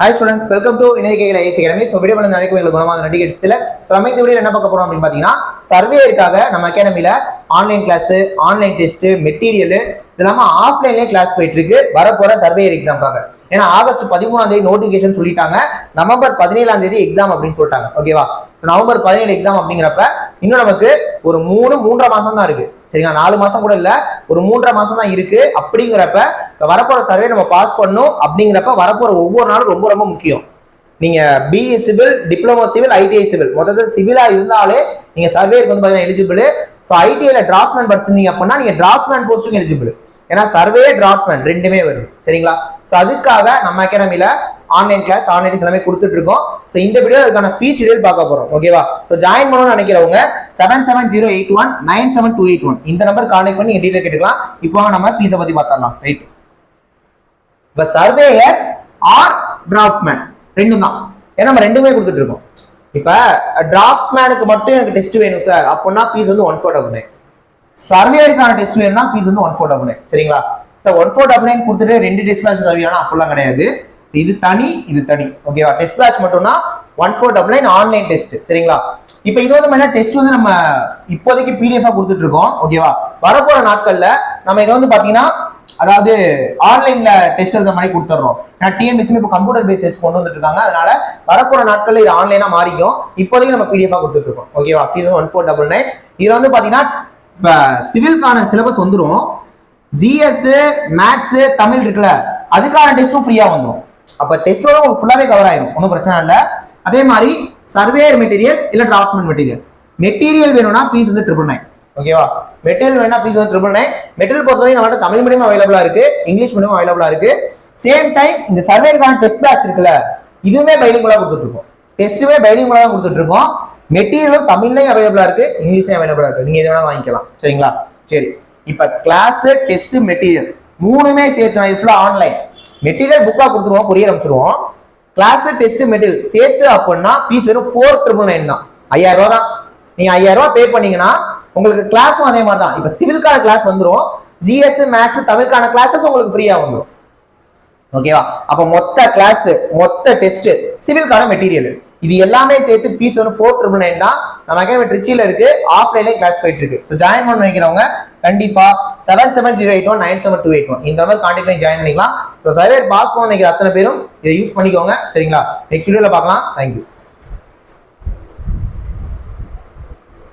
Hi students welcome to இணையகைகளை AC academy so video பண்ண நினைக்கும் எங்களுக்கு குணமான நடிகட்ஸில் ஸோ நம்ம இந்த வீடியோ என்ன பார்க்க போகிறோம் அப்படின்னு பார்த்தீங்கன்னா சர்வேக்காக நம்ம அகாடமியில் online class online test material இது இல்லாமல் ஆஃப்லைன்லேயே கிளாஸ் போயிட்டு இருக்கு சர்வேயர் எக்ஸாம்க்காக ஏன்னா ஆகஸ்ட் பதிமூணாம் தேதி நோட்டிஃபிகேஷன் சொல்லிட்டாங்க. நவம்பர் பதினேழாம் தேதி எக்ஸாம் அப்படின்னு சொல்லிட்டாங்க. ஓகேவா ஸோ நவம்பர் பதினேழு எக்ஸாம் அப்படிங்கிறப்ப இன்னும் நமக்கு ஒரு மூணு மூன்றரை மாசம் தான் இருக்கு. சரிங்களா? நாலு மாசம் கூட இல்ல ஒரு மூன்றரை மாசம் தான் இருக்கு. அப்படிங்கிறப்ப வரப்போற சர்வே நம்ம பாஸ் பண்ணணும் அப்படிங்கிறப்ப வரப்போற ஒவ்வொரு நாளும் ரொம்ப ரொம்ப முக்கியம். நீங்க BE civil diploma civil ITI civil மொத்தத்தில் சிவிலா இருந்தாலே நீங்க சர்வேக்கு வந்து பாத்தீங்கன்னா எலிஜிபிள் ஸோ ஐடிஐல டிராஃப்ட்மேன் படிச்சிருந்தீங்க அப்படின்னா நீங்க டிராஃப்ட்மேன் போஸ்ட்டும் எலிஜிபிள் ஏன்னா சர்வே டிராஃப்ட்மேன் ரெண்டுமே வருது சரிங்களா? ஸோ அதுக்காக நம்ம அகாடமில ஆன்லைன் கிளாஸ் ஆன்லைன் எல்லாமே கொடுத்துட்டு இருக்கோம். ஸோ இந்த வீடியோ அதுக்கான ஃபீஸ் டீடைல் பார்க்க போறோம். ஓகேவா ஸோ ஜாயின் பண்ணணும்னு நினைக்கிறவங்க seven seven zero eight one nine seven two eight one இந்த நம்பர் கான்டெக்ட் பண்ணி நீங்கள் டீட்டெயில் கேட்டுக்கலாம். இப்போ நம்ம ஃபீஸை பற்றி பார்த்துடலாம். ரைட் இப்போ சர்வேயர் ஆர் டிராஃப்ட்மேன் ரெண்டும் தான் ஏன்னா நம்ம ரெண்டுமே கொடுத்துட்டு இருக்கோம். இப்போ டிராஃப்ட்மேனுக்கு மட்டும் எனக்கு டெஸ்ட் வேணும் சார் அப்படின்னா ஃபீஸ் வந்து ஒன் ஃபோர் டபுள் நைன் சர்வேயருக்கான டெஸ்ட் வேணும்னா ஃபீஸ் வந்து ஒன் ஃபோர் டபுள் நைன் சரிங்களா? Sir one four double nine கொடுத்துட்டு ரெண்டு டெஸ்ட் பேட்ச் தருவீங்கன்னா அப்படிலாம் கிடையாது. இது தனி இது தனி. ஓகேவா test batch மட்டும்னா one four double nine online test சரிங்களா? இப்போ இது வந்து என்ன டெஸ்ட் வந்து நம்ம இப்போதைக்கு பிடிஎஃபாக கொடுத்துட்டு இருக்கோம். ஓகேவா வரப்போற நாட்கள்ல நம்ம இதை வந்து பாத்தீங்கன்னா அதாவது ஆன்லைன்ல டெஸ்ட் எழுத மாதிரி கொடுத்துட்றோம். ஏன்னா டிஎன்பிசி இப்போ கம்ப்யூட்டர் பேஸ் டெஸ்ட் கொண்டு வந்துட்டு இருக்காங்க. அதனால வரப்போற நாட்கள் இது ஆன்லைனா மாறிக்கும். இப்போதைக்கு நம்ம பிடிஎஃபா கொடுத்துட்டு இருக்கோம் ஓகேவா fees one four double nine இது வந்து பாத்தீங்கன்னா இப்போ சிவில்கான சிலபஸ் வந்துடும் ஜிஎஸ் மேக்ஸ் தமிழ் இருக்குல்ல அதுக்கான டெஸ்ட்டும் ஃப்ரீயா வந்துடும் அப்ப டெஸ்டோட உங்களுக்கு ஃபுல்லாவே கவர் ஆயிடும் ஒன்றும் பிரச்சனை இல்லை. அதே மாதிரி சர்வேயர் மெட்டீரியல் இல்ல டிராஃப்ட்மெண்ட் மெட்டீரியல் மெட்டீரியல் வேணும்னா ஃபீஸ் வந்து ட்ரிபிள் நைன் ஓகேவா மெட்டீரியல் வேணா ஃபீஸ் வந்து ட்ரிபிள் நைன் மெட்டீரியல் பொறுத்தவரை நம்மகிட்ட தமிழ் மீடியம் அவைலபிளா இருக்கு இங்கிலீஷ் மீடியம் அவைலபிளா இருக்கு. சேம் டைம் இந்த சர்வேக்கான டெஸ்ட் பேட்ச் இருக்குல்ல இதுவுமே பைலிங்குலா கொடுத்துட்டு இருக்கோம் டெஸ்ட்டுமே பைலிங்குலா தான் கொடுத்துட்டு இருக்கோம் மெட்டீரியலும் தமிழ்லையும் அவைலபிளா இருக்கு இங்கிலீஷ்லையும் அவைலபிளா இருக்கு. நீங்க எது வேணா வாங்கிக்கலாம். சரிங்களா? சரி. இப்ப கிளாஸ் டெஸ்ட் மெட்டீரியல் மூணுமே சேர்த்து நான் ஃபுல்லா ஆன்லைன் மெட்டீரியல் புக்கா கொடுத்துருவோம் கொரியர் அனுப்பிச்சிருவோம். கிளாஸ் டெஸ்ட் மெட்டீரியல் சேர்த்து அப்படின்னா ஃபீஸ் வெறும் ஃபோர் ட்ரிபிள் நைன் தான். ஐயாயிரம் ரூபா தான். நீங்க ஐயாயிரம் ரூபா பே பண்ணீங்கன்னா உங்களுக்கு கிளாஸும் அதே மாதிரி தான் இப்போ சிவில்கான கிளாஸ் வந்துரும். ஜிஎஸ் மேக்ஸ் தமிழ்கான கிளாஸஸ் உங்களுக்கு ஃப்ரீயாக வந்துடும் ஓகேவா அப்போ மொத்த கிளாஸ் மொத்த டெஸ்ட் சிவில்கான மெட்டீரியல் இது எல்லாமே சேர்த்து ஃபீஸ் வந்து ஃபோர் ட்ரிபிள் நைன் தான். நம்ம அகாடமி ட்ரிச்சியில் இருக்கு. ஆஃப்லைன்லேயே கிளாஸ் போயிட்டு இருக்கு ஸோ ஜாயின் பண்ண நினைக்கிறவங்க கண்டிப்பாக seven seven zero eight one nine seven two eight one இந்த மாதிரி கான்டாக்ட் பண்ணி ஜாயின் பண்ணிக்கலாம். ஸோ சர்வே பாஸ் பண்ண நினைக்கிற அத்தனை பேரும் இதை யூஸ் பண்ணிக்கோங்க. சரிங்களா? நெக்ஸ்ட் வீடியோவில் பார்க்கலாம். தேங்க்யூ